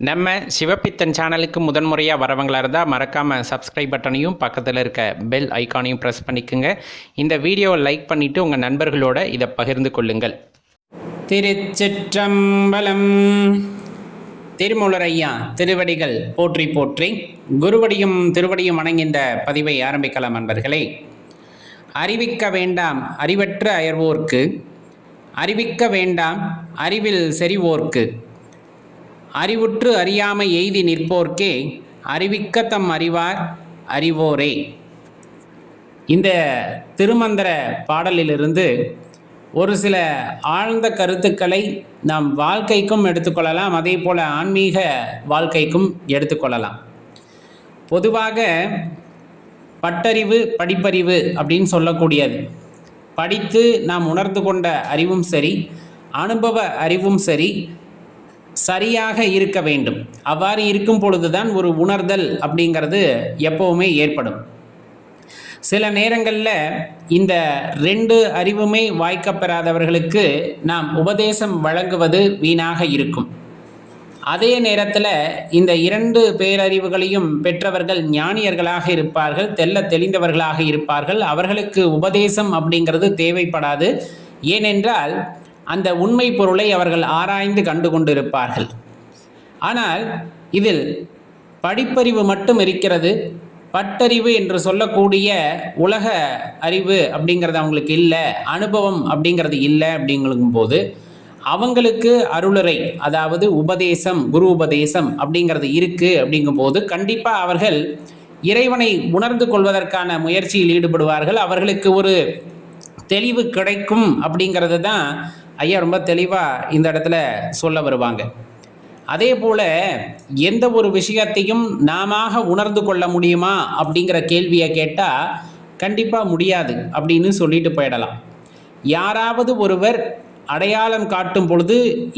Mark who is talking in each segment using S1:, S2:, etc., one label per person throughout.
S1: நம்ம சிவப்பித்தன் சேனலுக்கு முதன்முறையாக வரவங்களாக இருந்தால் மறக்காமல் சப்ஸ்கிரைப் பட்டனையும் பக்கத்தில் இருக்க பெல் ஐக்கானையும் ப்ரெஸ் பண்ணிக்கோங்க. இந்த வீடியோவை லைக் பண்ணிவிட்டு உங்கள் நண்பர்களோட இதை பகிர்ந்து கொள்ளுங்கள். திருச்சிற்றம்பலம் திருமூலரையா திருவடிகள் போற்றி போற்றி. குருவடியும் திருவடியும் வணங்கி இந்த பதிவை ஆரம்பிக்கலாம் நண்பர்களே. அறிவிக்க வேண்டாம் அறிவற்ற அயர்வோர்க்கு அறிவிக்க வேண்டாம் அறிவில் செறிவோர்க்கு அறிவுற்று அறியாமை எய்தி நிற்போர்க்கே அறிவிக்க தம் அறிவார் அறிவோரே. இந்த திருமந்திர பாடலிலிருந்து ஒரு சில ஆழ்ந்த கருத்துக்களை நாம் வாழ்க்கைக்கும் எடுத்துக்கொள்ளலாம் அதே போல் ஆன்மீக வாழ்க்கைக்கும் எடுத்துக்கொள்ளலாம் பொதுவாக பட்டறிவு படிப்பறிவு அப்படின்னு சொல்லக்கூடியது. படித்து நாம் உணர்ந்து கொண்ட அறிவும் சரி அனுபவ அறிவும் சரி சரியாக இருக்க வேண்டும். அவ்வாறு இருக்கும் பொழுதுதான் ஒரு உணர்தல் அப்படிங்கிறது எப்போவுமே ஏற்படும். சில நேரங்களில் இந்த ரெண்டு அறிவுமே வாய்க்கப்பெறாதவர்களுக்கு நாம் உபதேசம் வழங்குவது வீணாக இருக்கும். அதே நேரத்தில் இந்த இரண்டு பேரறிவுகளையும் பெற்றவர்கள் ஞானியர்களாக இருப்பார்கள் தெல்ல தெளிந்தவர்களாக இருப்பார்கள். அவர்களுக்கு உபதேசம் அப்படிங்கிறது தேவைப்படாது. ஏனென்றால் அந்த உண்மை பொருளை அவர்கள் ஆராய்ந்து கண்டு கொண்டிருப்பார்கள். ஆனால் இதில் படிப்பறிவு மட்டும் இருக்கிறது. பட்டறிவு என்று சொல்லக்கூடிய உலக அறிவு அப்படிங்கிறது அவங்களுக்கு இல்லை. அனுபவம் அப்படிங்கிறது இல்லை அப்படிங்கும் போது அவங்களுக்கு அருளுரை அதாவது உபதேசம் குரு உபதேசம் அப்படிங்கிறது இருக்குது அப்படிங்கும்போது கண்டிப்பாக அவர்கள் இறைவனை உணர்ந்து கொள்வதற்கான முயற்சியில் ஈடுபடுவார்கள். அவர்களுக்கு ஒரு தெளிவு கிடைக்கும் அப்படிங்கிறது தான் ஐயா ரொம்ப தெளிவாக இந்த இடத்துல சொல்ல வருவாங்க. அதே போல் எந்த ஒரு விஷயத்தையும் நாம உணர்ந்து கொள்ள முடியுமா அப்படிங்கிற கேள்வியை கேட்டால் கண்டிப்பாக முடியாது அப்படின்னு சொல்லிட்டு போயிடலாம். யாராவது ஒருவர் அடையாளம் காட்டும் பொழுது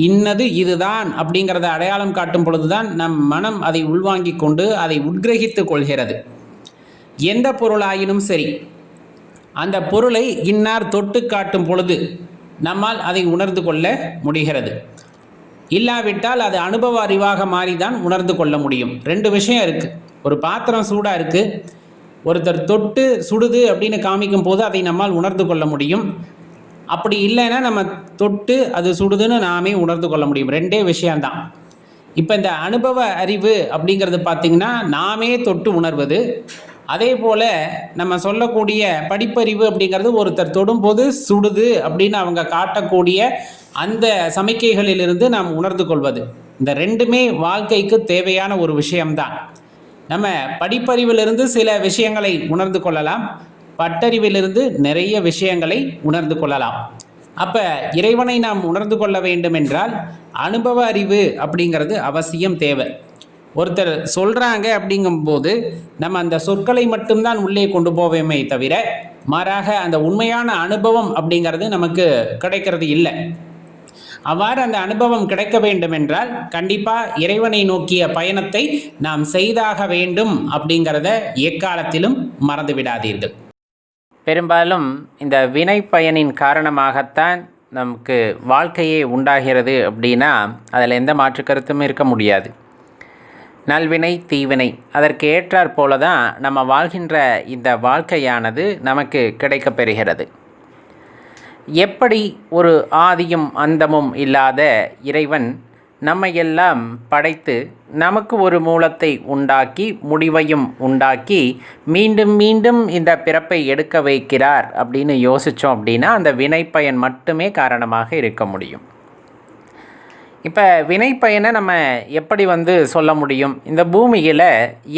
S1: இன்னது இதுதான் அப்படிங்கிறத அடையாளம் காட்டும் பொழுது தான் நம் மனம் அதை உள்வாங்கி கொண்டு அதை உட்கிரகித்து கொள்கிறது. எந்த பொருளாயினும் சரி அந்த பொருளை இன்னார் தொட்டு காட்டும் பொழுது நம்மால் அதை உணர்ந்து கொள்ள முடிகிறது. இல்லாவிட்டால் அது அனுபவ அறிவாக மாறி தான் உணர்ந்து கொள்ள முடியும். ரெண்டு விஷயம் இருக்குது ஒரு பாத்திரம் சூடாக இருக்குது ஒருத்தர் தொட்டு சுடுது அப்படின்னு காமிக்கும் போது அதை நம்மால் உணர்ந்து கொள்ள முடியும். அப்படி இல்லைன்னா நம்ம தொட்டு அது சுடுதுன்னு நாமே உணர்ந்து கொள்ள முடியும். ரெண்டே விஷயம்தான். இப்போ இந்த அனுபவ அறிவு அப்படிங்கிறது பார்த்திங்கன்னா நாமே தொட்டு உணர்வது அதே போல் நம்ம சொல்லக்கூடிய படிப்பறிவு அப்படிங்கிறது ஒருத்தர் தொடும்போது சுடுது அப்படின்னு அவங்க காட்டக்கூடிய அந்த சமிக்கைகளிலிருந்து நாம் உணர்ந்து கொள்வது. இந்த ரெண்டுமே வாழ்க்கைக்கு தேவையான ஒரு விஷயம்தான். நம்ம படிப்பறிவிலிருந்து சில விஷயங்களை உணர்ந்து கொள்ளலாம். பட்டறிவிலிருந்து நிறைய விஷயங்களை உணர்ந்து கொள்ளலாம். அப்போ இறைவனை நாம் உணர்ந்து கொள்ள வேண்டும் என்றால் அனுபவ அறிவு அப்படிங்கிறது அவசியம் தேவை. ஒருத்தர் சொல்கிறாங்க அப்படிங்கும்போது நம்ம அந்த சொற்களை மட்டும்தான் உள்ளே கொண்டு போவோமே தவிர மாறாக அந்த உண்மையான அனுபவம் அப்படிங்கிறது நமக்கு கிடைக்கிறது இல்லை. அவ்வாறு அந்த அனுபவம் கிடைக்க வேண்டும் என்றால் கண்டிப்பாக இறைவனை நோக்கிய பயணத்தை நாம் செய்தாக வேண்டும் அப்படிங்கிறத எக்காலத்திலும் மறந்து விடாதீர்கள். பெரும்பாலும் இந்த வினை பயனின் காரணமாகத்தான் நமக்கு வாழ்க்கையே உண்டாகிறது அப்படின்னா அதில் எந்த மாற்று கருத்தும் இருக்க முடியாது. நல்வினை தீவினை. அதற்கு ஏற்றாற் போல தான் நம்ம வாழ்கின்ற இந்த வாழ்க்கையானது நமக்கு கிடைக்கப்பெறுகிறது எப்படி ஒரு ஆதியும் அந்தமும் இல்லாத இறைவன் நம்மையெல்லாம் படைத்து நமக்கு ஒரு மூலத்தை உண்டாக்கி முடிவையும் உண்டாக்கி மீண்டும் மீண்டும் இந்த பிறப்பை எடுக்க வைக்கிறார் அப்படின்னு யோசித்தோம் அப்படின்னா அந்த வினைப்பயன் மட்டுமே காரணமாக இருக்க முடியும். இப்போ வினைப்பயனை நம்ம எப்படி வந்து சொல்ல முடியும்? இந்த பூமியில்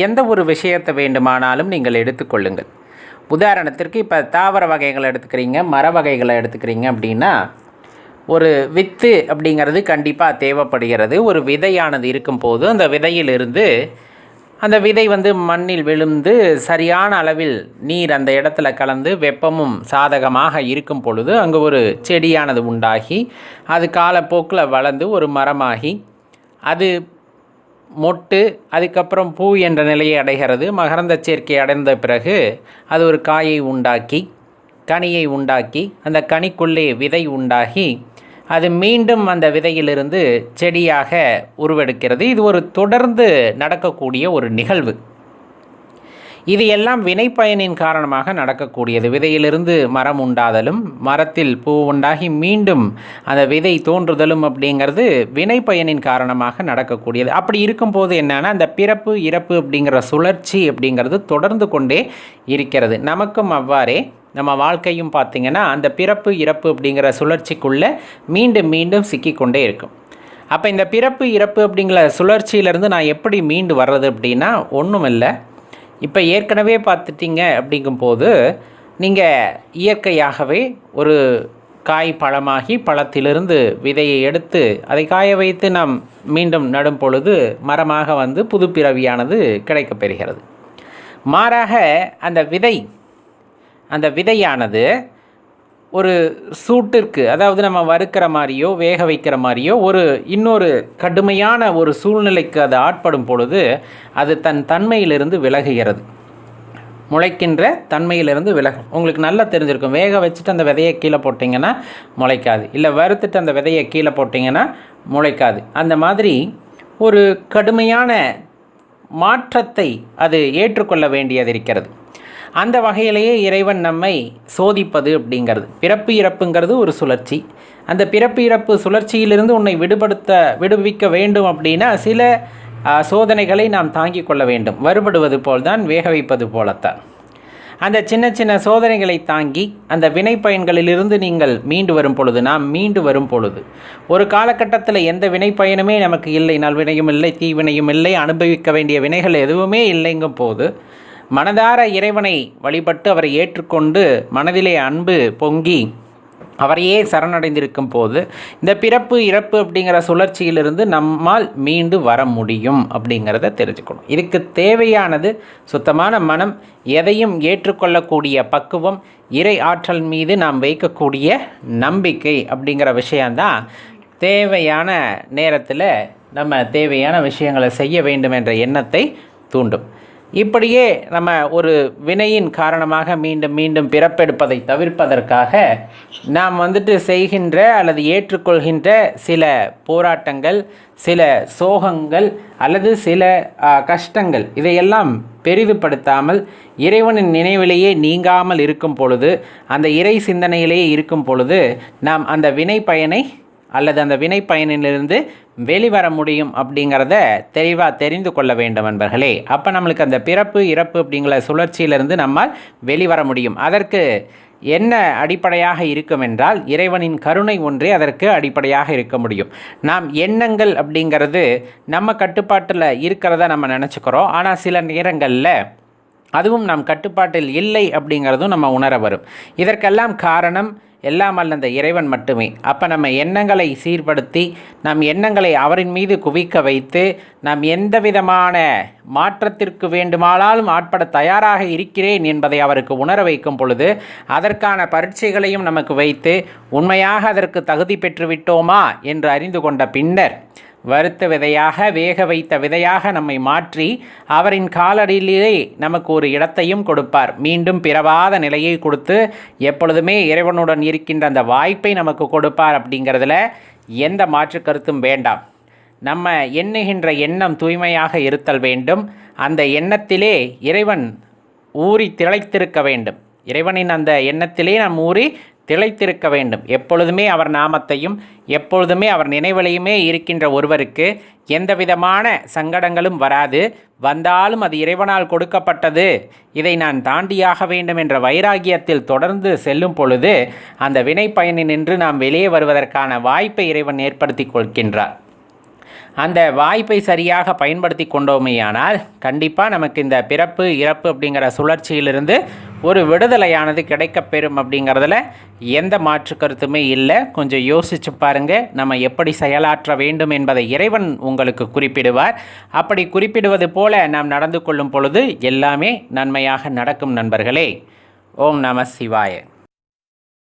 S1: எந்த ஒரு விஷயத்தை வேண்டுமானாலும் நீங்கள் எடுத்துக்கொள்ளுங்கள். உதாரணத்திற்கு இப்போ தாவர வகைகளை எடுத்துக்கிறீங்க மர வகைகளை எடுத்துக்கிறீங்க அப்படின்னா ஒரு வித்து அப்படிங்கிறது கண்டிப்பாக தேவைப்படுகிறது. ஒரு விதையானது இருக்கும்போது அந்த விதையிலிருந்து அந்த விதை வந்து மண்ணில் விழுந்து சரியான அளவில் நீர் அந்த இடத்துல கலந்து வெப்பமும் சாதகமாக இருக்கும் பொழுது அங்கே ஒரு செடியானது உண்டாகி அது காலப்போக்கில் வளர்ந்து ஒரு மரமாகி அது மொட்டு அதுக்கப்புறம் பூ என்ற நிலையை அடைகிறது. மகரந்த சேர்க்கை அடைந்த பிறகு அது ஒரு காயை உண்டாக்கி கனியை உண்டாக்கி அந்த கனிக்குள்ளே விதை உண்டாகி அது மீண்டும் அந்த விதையிலிருந்து செடியாக உருவெடுக்கிறது. இது ஒரு தொடர்ந்து நடக்கக்கூடிய ஒரு நிகழ்வு. இது எல்லாம் வினைப்பயனின் காரணமாக நடக்கக்கூடியது. விதையிலிருந்து மரம் உண்டாதலும் மரத்தில் பூ உண்டாகி மீண்டும் அந்த விதை தோன்றுதலும் அப்படிங்கிறது வினைப்பயனின் காரணமாக நடக்கக்கூடியது. அப்படி இருக்கும்போது என்னன்னா அந்த பிறப்பு இறப்பு அப்படிங்கிற சுழற்சி அப்படிங்கிறது தொடர்ந்து கொண்டே இருக்கிறது. நமக்கும் அவ்வாறே நம்ம வாழ்க்கையும் பார்த்திங்கன்னா அந்த பிறப்பு இறப்பு அப்படிங்கிற சுழற்சிக்குள்ளே மீண்டும் மீண்டும் சிக்கிக்கொண்டே இருக்கும். அப்போ இந்த பிறப்பு இறப்பு அப்படிங்கிற சுழற்சியிலேருந்து நான் எப்படி மீண்டு வர்றது அப்படின்னா ஒன்றும் இல்லை. இப்போ ஏற்கனவே பார்த்துட்டிங்க அப்படிங்கும்போது நீங்கள் இயற்கையாகவே ஒரு காய் பழமாகி பழத்திலிருந்து விதையை எடுத்து அதை காய வைத்து நாம் மீண்டும் நடும் பொழுது மரமாக வந்து புதுப்பிறவியானது கிடைக்கப்பெறுகிறது மாறாக அந்த விதை அந்த விதையானது ஒரு சூட்டிற்கு அதாவது நம்ம வறுக்கிற மாதிரியோ வேக வைக்கிற மாதிரியோ ஒரு இன்னொரு கடுமையான ஒரு சூழ்நிலைக்கு அது ஆட்படும் பொழுது அது தன் தன்மையிலிருந்து விலகுகிறது. முளைக்கின்ற தன்மையிலிருந்து விலகும். உங்களுக்கு நல்லா தெரிஞ்சிருக்கும். வேக வச்சுட்டு அந்த விதையை கீழே போட்டிங்கன்னா முளைக்காது. இல்லை வறுத்துட்டு அந்த விதையை கீழே போட்டிங்கன்னா முளைக்காது. அந்த மாதிரி ஒரு கடுமையான மாற்றத்தை அது ஏற்றுக்கொள்ள வேண்டியது இருக்கிறது. அந்த வகையிலேயே இறைவன் நம்மை சோதிப்பது அப்படிங்கிறது. பிறப்பு இறப்புங்கிறது ஒரு சுழற்சி. அந்த பிறப்பு இறப்பு சுழற்சியிலிருந்து உன்னை விடுபடுத்த விடுவிக்க வேண்டும் அப்படின்னா சில சோதனைகளை நாம் தாங்கிக் கொள்ள வேண்டும். வருபடுவது போல்தான் வேக வைப்பது போலத்தான். அந்த சின்ன சின்ன சோதனைகளை தாங்கி அந்த வினை பயன்களிலிருந்து நீங்கள் மீண்டு வரும் பொழுது நாம் மீண்டு வரும் பொழுது ஒரு காலகட்டத்தில் எந்த வினை பயனுமே நமக்கு இல்லை நல்வினையும் இல்லை தீவினையும் இல்லை அனுபவிக்க வேண்டிய வினைகள் எதுவுமே இல்லைங்கும் போது மனதார இறைவனை வழிபட்டு அவரை ஏற்றுக்கொண்டு மனதிலே அன்பு பொங்கி அவரையே சரணடைந்திருக்கும் போது இந்த பிறப்பு இறப்பு அப்படிங்கிற சுழற்சியிலிருந்து நம்மால் மீண்டு வர முடியும் அப்படிங்கிறத தெரிஞ்சுக்கணும். இதுக்கு தேவையானது சுத்தமான மனம் எதையும் ஏற்றுக்கொள்ளக்கூடிய பக்குவம் இறை ஆற்றல் மீது நாம் வைக்கக்கூடிய நம்பிக்கை அப்படிங்கிற விஷயந்தான் தேவையான நேரத்தில் நம்ம தேவையான விஷயங்களை செய்ய வேண்டும் என்ற எண்ணத்தை தூண்டும். இப்படியே நம்ம ஒரு வினையின் காரணமாக மீண்டும் மீண்டும் பிறப்பெடுப்பதை தவிர்ப்பதற்காக நாம் வந்துட்டு செய்கின்ற அல்லது ஏற்றுக்கொள்கின்ற சில போராட்டங்கள் சில சோகங்கள் அல்லது சில கஷ்டங்கள் இதையெல்லாம் பெரிதுபடுத்தாமல் இறைவனின் நினைவிலேயே நீங்காமல் இருக்கும் பொழுது அந்த இறை சிந்தனையிலேயே இருக்கும் பொழுது நாம் அந்த வினை பயனை அல்லது அந்த வினை பயனிலிருந்து வெளிவர முடியும் அப்படிங்கிறத தெளிவாக தெரிந்து கொள்ள வேண்டும் நண்பர்களே அப்போ நம்மளுக்கு அந்த பிறப்பு இறப்பு அப்படிங்கிற சுழற்சியிலிருந்து நம்மால் வெளிவர முடியும். அதற்கு என்ன அடிப்படையாக இருக்கும் என்றால் இறைவனின் கருணை ஒன்றே அதற்கு அடிப்படையாக இருக்க முடியும். நாம் எண்ணங்கள் அப்படிங்கிறது நம்ம கட்டுப்பாட்டில் இருக்கிறத நம்ம நினச்சிக்கிறோம். ஆனால் சில நேரங்களில் அதுவும் நம் கட்டுப்பாட்டில் இல்லை அப்படிங்கிறதும் நம்ம உணர வரும். இதற்கெல்லாம் காரணம் எல்லாம் அல்ல அந்த இறைவன் மட்டுமே. அப்போ நம்ம எண்ணங்களை சீர்படுத்தி நம் எண்ணங்களை அவரின் மீது குவிக்க வைத்து நாம் எந்த விதமான மாற்றத்திற்கு வேண்டுமானாலும் ஆட்பட தயாராக இருக்கிறேன் என்பதை அவருக்கு உணர வைக்கும் பொழுது அதற்கான பரீட்சைகளையும் நமக்கு வைத்து உண்மையாக அதற்கு தகுதி பெற்று விட்டோமா என்று அறிந்து கொண்ட பின்னர் வறுத்த விதையாக வேக வைத்த விதையாக நம்மை மாற்றி அவரின் காலடியிலே நமக்கு ஒரு இடத்தையும் கொடுப்பார். மீண்டும் பிறவாத நிலையை கொடுத்து எப்பொழுதுமே இறைவனுடன் இருக்கின்ற அந்த வாய்ப்பை நமக்கு கொடுப்பார் அப்படிங்கிறதுல எந்த மாற்று கருத்தும் வேண்டாம். நம்ம எண்ணுகின்ற எண்ணம் தூய்மையாக இருத்தல் வேண்டும். அந்த எண்ணத்திலே இறைவன் ஊறி திளைத்திருக்க வேண்டும். இறைவனின் அந்த எண்ணத்திலே நாம் ஊறி திளைத்திருக்க வேண்டும். எப்பொழுதுமே அவர் நாமத்தையும் எப்பொழுதுமே அவர் நினைவிலையுமே இருக்கின்ற ஒருவருக்கு எந்த விதமான சங்கடங்களும் வராது. வந்தாலும் அது இறைவனால் கொடுக்கப்பட்டது. இதை நான் தாண்டியாக வேண்டும் என்ற வைராகியத்தில் தொடர்ந்து செல்லும் பொழுது அந்த வினை பயனினின்று நாம் வெளியே வருவதற்கான வாய்ப்பை இறைவன் ஏற்படுத்தி கொள்கின்றார். அந்த வாய்ப்பை சரியாக பயன்படுத்தி கொண்டோமேயானால் கண்டிப்பாக நமக்கு இந்த பிறப்பு இறப்பு அப்படிங்கிற சுழற்சியிலிருந்து ஒரு விடுதலையானது கிடைக்கப்பெறும் அப்படிங்கிறதுல எந்த மாற்று கருத்துமே இல்லை. கொஞ்சம் யோசிச்சு பாருங்கள் நம்ம எப்படி செயலாற்ற வேண்டும் என்பதை இறைவன் உங்களுக்கு குறிப்பிடுவார். அப்படி குறிப்பிடுவது போல நாம் நடந்து கொள்ளும் பொழுது எல்லாமே நன்மையாக நடக்கும் நண்பர்களே. ஓம் நம சிவாய.